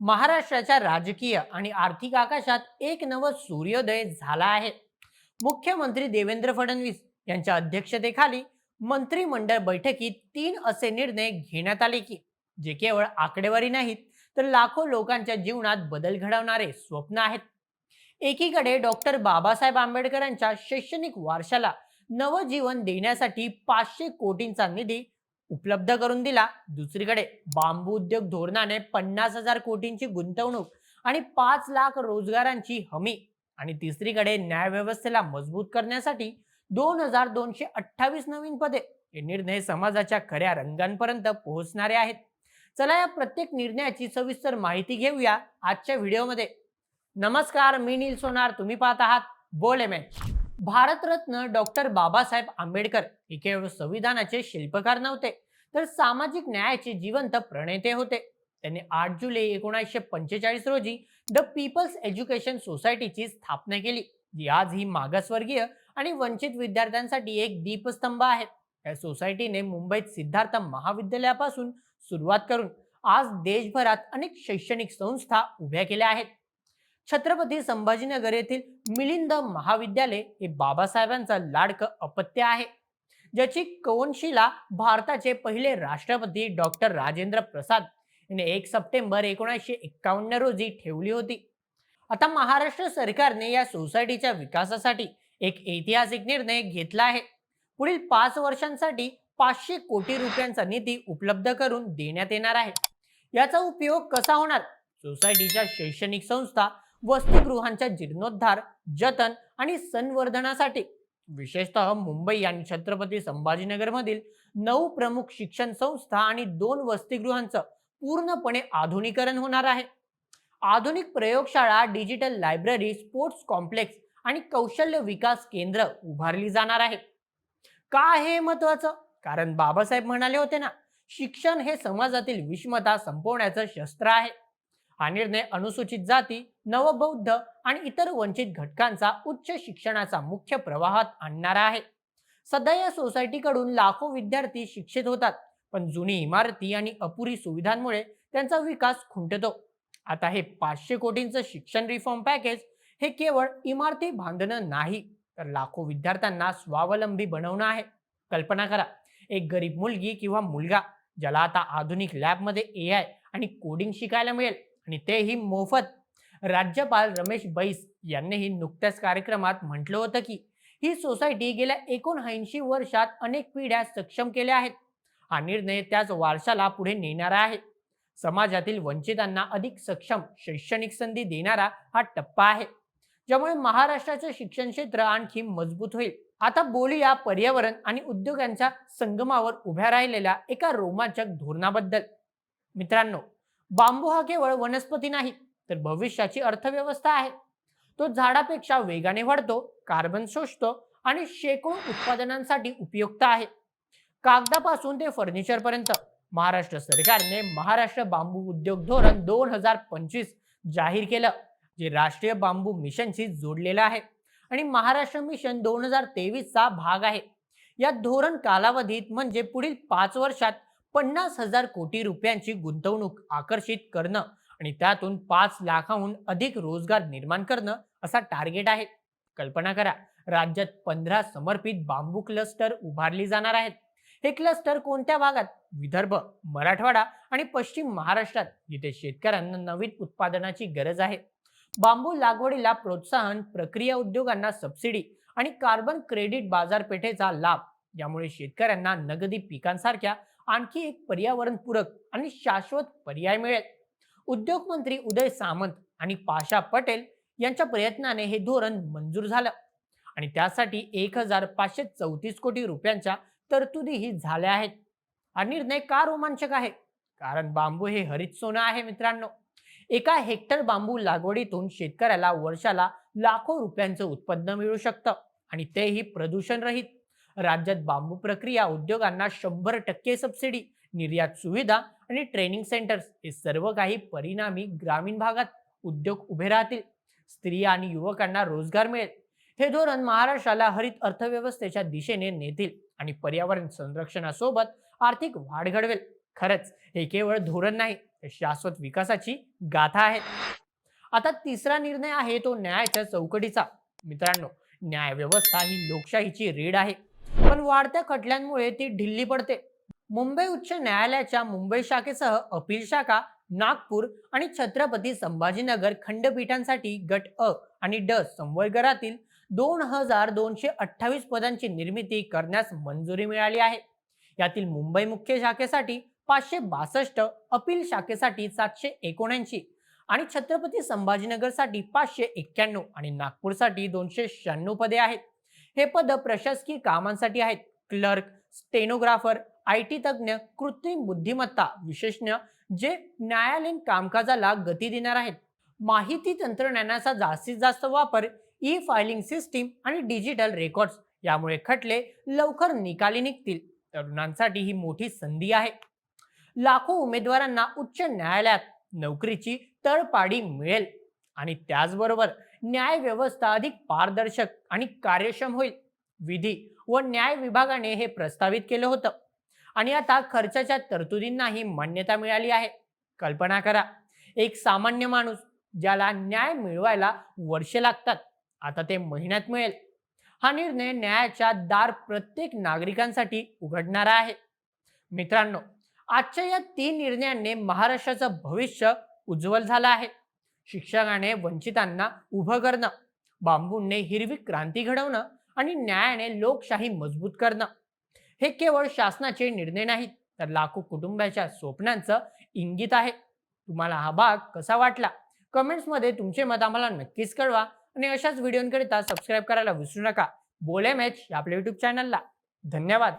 महाराष्ट्राच्या राजकीय आणि आर्थिक आकाशात एक नवं सूर्योदय झाला आहे. मुख्यमंत्री देवेंद्र फडणवीस यांच्या अध्यक्षतेखाली मंत्रिमंडळ बैठकीत तीन असे निर्णय घेण्यात आले की जे केवळ आकडेवारी नाहीत तर लाखो लोकांच्या जीवनात बदल घडवणारे स्वप्न आहेत. एकीकडे डॉक्टर बाबासाहेब आंबेडकरांच्या शैक्षणिक वारशाला नवजीवन देण्यासाठी पाचशे कोटींचा निधी उपलब्ध करून दिला. दुसरीकडे बांबू उद्योग धोरणाने पन्नास हजार कोटींची गुंतवणूक आणि पाच लाख रोजगारांची हमी आणि तिसरीकडे न्याय व्यवस्थेला मजबूत करण्यासाठी दोन हजार दोनशे अठ्ठावीस नवीन पदे हे निर्णय समाजाच्या खऱ्या रंगांपर्यंत पोहोचणारे आहेत. चला या प्रत्येक निर्णयाची सविस्तर माहिती घेऊया आजच्या व्हिडिओमध्ये. नमस्कार मी नील सोनार. तुम्ही पाहत आहात बोल एम भारतरत्न डॉक्टर बाबासाहेब आंबेडकर हे केवळ संविधानाचे शिल्पकार नव्हते तर सामाजिक न्यायाचे जिवंत प्रणेते होते. त्यांनी आठ जुलै एकोणीसशे पंचेचाळीस रोजी द पीपल्स एज्युकेशन सोसायटीची स्थापना केली जी आज ही मागासवर्गीय आणि वंचित विद्यार्थ्यांसाठी एक दीपस्तंभ आहे. या सोसायटीने मुंबईत सिद्धार्थ महाविद्यालयापासून सुरुवात करून आज देशभरात अनेक शैक्षणिक संस्था उभ्या केल्या आहेत. छत्रपती संभाजीनगर येथील मिलिंद महाविद्यालय हे बाबासाहेबांचं लाडकं अपत्य आहे ज्याची कवनशिला भारताचे पहिले राष्ट्रपती डॉक्टर राजेंद्र प्रसाद यांनी एक सप्टेंबर एकोणीसशे एक्कावन्न रोजी ठेवली होती. आता महाराष्ट्र सरकारने या सोसायटीच्या विकासासाठी एक ऐतिहासिक निर्णय घेतला आहे. पुढील पाच वर्षांसाठी पाचशे कोटी रुपयांचा निधी उपलब्ध करून देण्यात येणार आहे. याचा उपयोग कसा होणार? सोसायटीच्या शैक्षणिक संस्था वसतिगृहांच्या जीर्णोद्धार जतन आणि संवर्धनासाठी. विशेषतः मुंबई आणि छत्रपती संभाजीनगरमधील नऊ प्रमुख शिक्षण संस्था आणि दोन वसतिगृहांचं पूर्णपणे आधुनिकरण होणार आहे. आधुनिक प्रयोगशाळा डिजिटल लायब्ररी स्पोर्ट्स कॉम्प्लेक्स आणि कौशल्य विकास केंद्र उभारली जाणार आहे का हे महत्वाचं कारण बाबासाहेब म्हणाले होते ना शिक्षण हे समाजातील विषमता संपवण्याचं शस्त्र आहे. हा निर्णय अनुसूचित जाती नवबौद्ध आणि इतर वंचित घटकांचा उच्च शिक्षणाचा मुख्य प्रवाहात आणणारा आहे. सध्या या सोसायटीकडून लाखो विद्यार्थी शिक्षित होतात पण जुनी इमारती आणि अपुरी सुविधांमुळे त्यांचा विकास खुंटतो. आता हे पाचशे कोटींचं शिक्षण रिफॉर्म पॅकेज हे केवळ इमारती बांधणं नाही तर लाखो विद्यार्थ्यांना स्वावलंबी बनवणं आहे. कल्पना करा एक गरीब मुलगी किंवा मुलगा ज्याला आता आधुनिक लॅबमध्ये ए आय आणि कोडिंग शिकायला मिळेल आणि तेही मोफत. राज्यपाल रमेश बैस यांनीही नुकत्याच कार्यक्रमात म्हटलं होतं की ही सोसायटी गेल्या एकोणऐंशी वर्षात अनेक पिढ्या सक्षम केल्या आहेत हा निर्णय त्याच वारशाला पुढे नेणारा आहे. समाजातील वंचितांना अधिक सक्षम शैक्षणिक संधी देणारा हा टप्पा आहे. ज्यामुळे महाराष्ट्राचं शिक्षण क्षेत्र आणखी मजबूत होईल. आता बोलूया पर्यावरण आणि उद्योगांच्या संगमावर उभ्या राहिलेल्या एका रोमांचक धोरणाबद्दल. मित्रांनो बांबू हा केवळ वनस्पती नाही तर भविष्याची अर्थव्यवस्था आहे. तो झाडापेक्षा वेगाने वाढतो कार्बन शोषतो आणि शेकडो उत्पादनांसाठी उपयुक्त आहे. कागदापासून ते फर्निचर पर्यंत महाराष्ट्र सरकारने महाराष्ट्र बांबू उद्योग धोरण दोन हजार पंचवीस जाहीर केलं जे राष्ट्रीय बांबू मिशनशी जोडलेलं आहे. आणि महाराष्ट्र मिशन दोन हजार तेवीसचा भाग आहे. या धोरण कालावधीत म्हणजे पुढील पाच वर्षात पन्नास हजार कोटी रुपयांची गुंतवणूक आकर्षित करणं आणि त्यातून पाच लाखाहून अधिक रोजगार निर्माण करणं असा टार्गेट आहे. कल्पना करा राज्यात पंधरा समर्पित बांबू क्लस्टर उभारली जाणार आहेत. हे क्लस्टर कोणत्या भागात? विदर्भ मराठवाडा आणि पश्चिम महाराष्ट्रात जिथे शेतकऱ्यांना नवीन उत्पादनाची गरज आहे. बांबू लागवडीला प्रोत्साहन प्रक्रिया उद्योगांना सबसिडी आणि कार्बन क्रेडिट बाजारपेठेचा लाभ यामुळे शेतकऱ्यांना नगदी पिकांसारख्या आणखी एक पर्यावरणपूरक आणि शाश्वत पर्याय मिळेल. उद्योग मंत्री उदय सामंत आणि पाशा पटेल यांच्या प्रयत्नाने हे धोरण मंजूर झालं आणि त्यासाठी एक हजार पाचशे चौतीस कोटी रुपयांच्या तरतुदीही झाल्या आहेत. हा निर्णय का रोमांचक आहे? कारण बांबू हे हरित सोनं आहे मित्रांनो. एका हेक्टर बांबू लागवडीतून शेतकऱ्याला वर्षाला लाखो रुपयांचं उत्पन्न मिळू शकतं आणि तेही प्रदूषण रहित राज्यात बांबू प्रक्रिया उद्योगांना शंभर टक्के सबसिडी निर्यात सुविधा आणि ट्रेनिंग सेंटर्स हे सर्व काही परिणामी ग्रामीण भागात उद्योग उभे राहतील. स्त्रिया आणि युवकांना रोजगार मिळेल. हे धोरण महाराष्ट्राला हरित अर्थव्यवस्थेच्या दिशेने नेतील आणि पर्यावरण संरक्षणासोबत आर्थिक वाढ घडवेल. खरंच हे केवळ धोरण नाही तर शाश्वत विकासाची गाथा आहे. आता तिसरा निर्णय आहे तो न्यायाच्या चौकटीचा. मित्रांनो न्यायव्यवस्था ही लोकशाहीची रीड आहे. पण वाढत्या खटल्यांमुळे ती ढिल्ली पडते. मुंबई उच्च न्यायालयाच्या मुंबई शाखेसह अपील शाखा नागपूर आणि छत्रपती संभाजीनगर खंडपीठांसाठी गट अ आणि ड संवर्गरातील दोन हजार दोनशे अठ्ठावीस पदांची निर्मिती करण्यास मंजुरी मिळाली आहे. यातील मुंबई मुख्य शाखेसाठी पाचशे बासष्ट अपील शाखेसाठी सातशे एकोणऐंशी आणि छत्रपती संभाजीनगरसाठी पाचशे एक्क्याण्णव आणि नागपूरसाठी दोनशे शहाण्णव पदे आहेत. हे पद प्रशासकीय कामांसाठी आहेत. क्लर्क स्टेनोग्राफर आय टी तज्ज्ञ कृत्रिम बुद्धिमत्ता विशेषज्ञ जे न्यायालयीन कामकाजाला गती देणार आहेत. माहिती तंत्रज्ञानाचा जास्तीत जास्त वापर ई फायलिंग सिस्टीम आणि डिजिटल रेकॉर्ड्स यामुळे खटले लवकर निकाली निघतील. तरुणांसाठी ही मोठी संधी आहे. लाखो उमेदवारांना उच्च न्यायालयात नोकरीची तळपाडी मिळेल. आणि त्याचबरोबर न्याय व्यवस्था अधिक पारदर्शक आणि कार्यक्षम होईल. विधी व न्याय विभागाने हे प्रस्तावित केलं होतं. आणि आता खर्चाच्या तरतुदींनाही मान्यता मिळाली आहे. कल्पना करा एक सामान्य माणूस ज्याला न्याय मिळवायला वर्षे लागतात आता ते महिन्यात मिळेल. हा निर्णय न्यायाच्या दार प्रत्येक नागरिकांसाठी उघडणारा आहे. मित्रांनो आजच्या या तीन निर्णयांनी महाराष्ट्राचं भविष्य उज्ज्वल झालं आहे. शिक्षकाने वंचितांना उभं करणं बांबूंने हिरवी क्रांती घडवणं आणि न्यायाने लोकशाही मजबूत करणं. हे केवळ शासनाचे निर्णय नाहीत तर लाखो कुटुंबाच्या स्वप्नांचं इंगित आहे. तुम्हाला हा भाग कसा वाटला? कमेंट्समध्ये तुमचे मत आम्हाला नक्कीच कळवा आणि अशाच व्हिडिओंकरिता सबस्क्राईब करायला विसरू नका. बोले मॅच या आपल्या युट्यूब चॅनलला धन्यवाद.